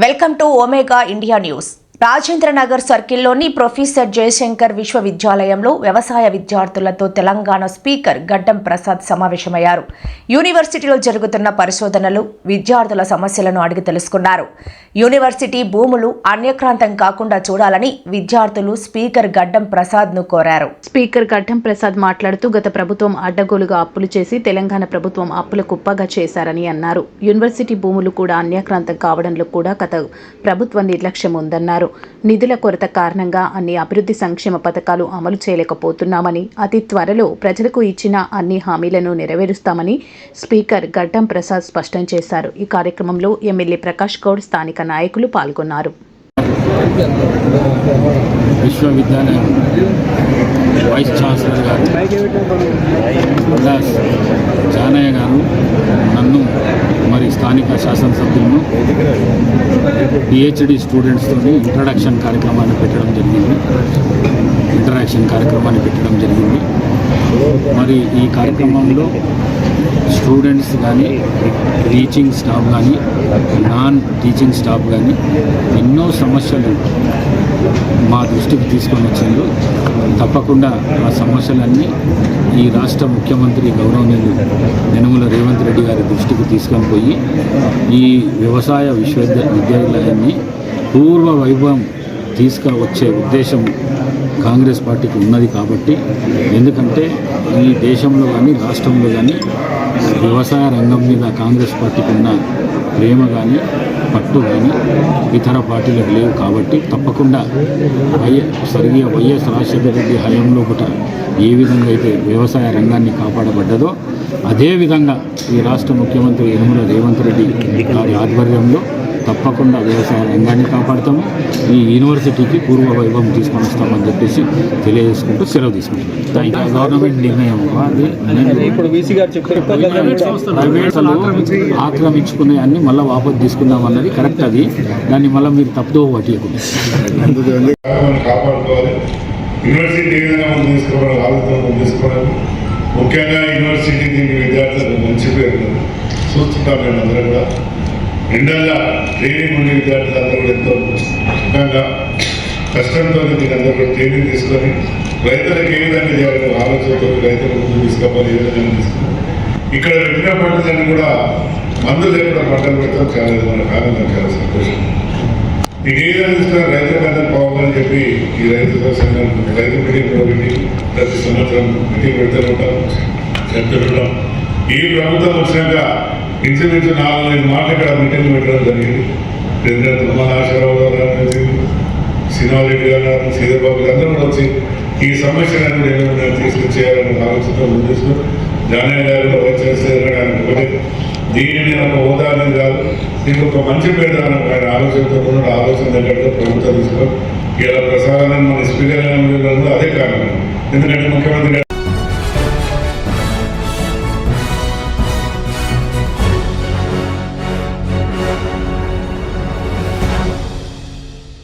welcome to Omega India news Rajendra Nagar సర్కిల్లోని professor Jayashankar విశ్వవిద్యాలయంలో వ్యవసాయ విద్యార్థులతో తెలంగాణ స్పీకర్ గడ్డం ప్రసాద్ సమావేశమయ్యారు. యూనివర్సిటీలో జరుగుతున్న పరిశోధనలు విద్యార్థుల సమస్యలను అడిగి తెలుసుకున్నారు. యూనివర్సిటీ భూములు అన్యక్రాంతం కాకుండా చూడాలని విద్యార్థులు స్పీకర్ గడ్డం ప్రసాద్ను కోరారు. స్పీకర్ గడ్డం ప్రసాద్ మాట్లాడుతూ గత ప్రభుత్వం అడ్డగోలుగా అప్పులు చేసి తెలంగాణ ప్రభుత్వం అప్పుల కుప్పగా చేశారని అన్నారు. యూనివర్సిటీ భూములు కూడా అన్యక్రాంతం కావడంలో కూడా గత ప్రభుత్వ నిర్లక్ష్యం ఉందన్నారు. నిధుల కొరత కారణంగా అన్ని అభివృద్ధి సంక్షేమ పథకాలు అమలు చేయలేకపోతున్నామని అతి త్వరలో ప్రజలకు ఇచ్చిన అన్ని హామీలను నెరవేరుస్తామని స్పీకర్ గడ్డం ప్రసాద్ స్పష్టం చేశారు. ఈ కార్యక్రమంలో ఎమ్మెల్యే ప్రకాష్ గౌడ్ స్థానిక నాయకులు పాల్గొన్నారు. విశ్వవిద్యాలయం వైస్ ఛాన్సలర్ గారు జానయ్య గారు నన్ను మరి స్థానిక శాసనసభ్యులను పిహెచ్డి స్టూడెంట్స్తో ఇంట్రడక్షన్ కార్యక్రమాన్ని పెట్టడం జరిగింది. ఇంటరాక్షన్ కార్యక్రమాన్ని పెట్టడం జరిగింది. మరి ఈ కార్యక్రమంలో స్టూడెంట్స్ కానీ టీచింగ్ స్టాఫ్ కానీ నాన్ టీచింగ్ స్టాఫ్ కానీ ఎన్నో సమస్యలు మా దృష్టికి తీసుకొని వచ్చిందో తప్పకుండా ఆ సమస్యలన్నీ ఈ రాష్ట్ర ముఖ్యమంత్రి గౌరవనీయులు యనమల రేవంత్ రెడ్డి గారి దృష్టికి తీసుకొని పోయి ఈ వ్యవసాయ విశ్వవిద్య విద్యాలయాన్ని పూర్వ వైభవం తీసుకువచ్చే ఉద్దేశం కాంగ్రెస్ పార్టీకి ఉన్నది కాబట్టి ఎందుకంటే ఈ దేశంలో కానీ రాష్ట్రంలో కానీ వ్యవసాయ రంగం మీద కాంగ్రెస్ పార్టీకి ఉన్న ప్రేమ కానీ పట్టు కానీ ఇతర పార్టీలకు లేవు కాబట్టి తప్పకుండా వైఎస్ స్వర్గీయ వైఎస్ రాజశేఖర రెడ్డి హయాంలో కూడా ఏ విధంగా అయితే వ్యవసాయ రంగాన్ని కాపాడబడ్డదో అదేవిధంగా ఈ రాష్ట్ర ముఖ్యమంత్రి యనమల రేవంత్ రెడ్డి గారి ఆధ్వర్యంలో తప్పకుండా వ్యవసాయ రంగాన్ని కాపాడుతాము. ఈ యూనివర్సిటీకి పూర్వ వైభవం తీసుకొని వస్తామని చెప్పేసి తెలియజేసుకుంటూ సెలవు తీసుకుంటాం గవర్నమెంట్ నిర్ణయం అది ఆక్రమించుకునే అన్ని మళ్ళీ వాపసు తీసుకుందాం అన్నది కరెక్ట్ అది. దాన్ని మళ్ళీ మీరు తప్పుదో పట్టియకుండా యూనివర్సిటీ తీసుకోవడం ఆలోచన తీసుకోవడం ముఖ్యంగా యూనివర్సిటీ దీనికి విద్యార్థులకు మంచి పేరు. చూస్తుంటాం మేము అందరం కూడా. నిండల్లా ట్రైనింగ్ ఉండే విద్యార్థులందరూ కూడా ఎంతో ముఖ్యంగా కష్టంతో మీరందరూ అందరూ కూడా ట్రైనింగ్ తీసుకొని రైతులకు ఏ విధంగా చేయాలని ఆలోచనతో రైతులకు ముందు తీసుకోవాలి ఏ విధంగా తీసుకోవాలి ఇక్కడ పెట్టిన పంటలన్నీ కూడా మందులు లేకుండా పంటలు పెట్టడం చాలా మన కారణం చాలా సంతోషం. మీకు ఏ విధంగా చూసినా రైతుల కన్నా పోవాలని చెప్పి ఈ రైతు సంఘం రైతు మీటింగ్ కూడా పెట్టి ప్రతి సంవత్సరం మీటింగ్ పెడుతూ ఉంటాం చెప్తుంటాం ఈ ప్రభుత్వం వచ్చినాక ఇంచుమించు నాలుగైదు మాటలు ఇక్కడ మీటింగ్ పెట్టడం జరిగింది. ప్రెసిడెంట్ తుమ్మల ఆశారావు గారు వచ్చింది శ్రీనివారెడ్డి గారు రాను, శ్రీధర్బాబు గారు అందరూ వచ్చి ఈ సమస్యలను నేను తీసుకొచ్చేయాలని ఆలోచనతో ముందుస్తూ జానయ్య గారు కూడా వైస్ ఛాన్సలర్ గారు దీనిని ఒక హోదా కాదు దీనికి ఒక మంచి పేరు ఆయన ఆలోచనతో కూడా ఆలోచన దగ్గరతో ప్రభుత్వం తీసుకో ఇలా ప్రసాదాన్ని మన స్పీకర్ అదే కారణం. ఎందుకంటే ముఖ్యమంత్రి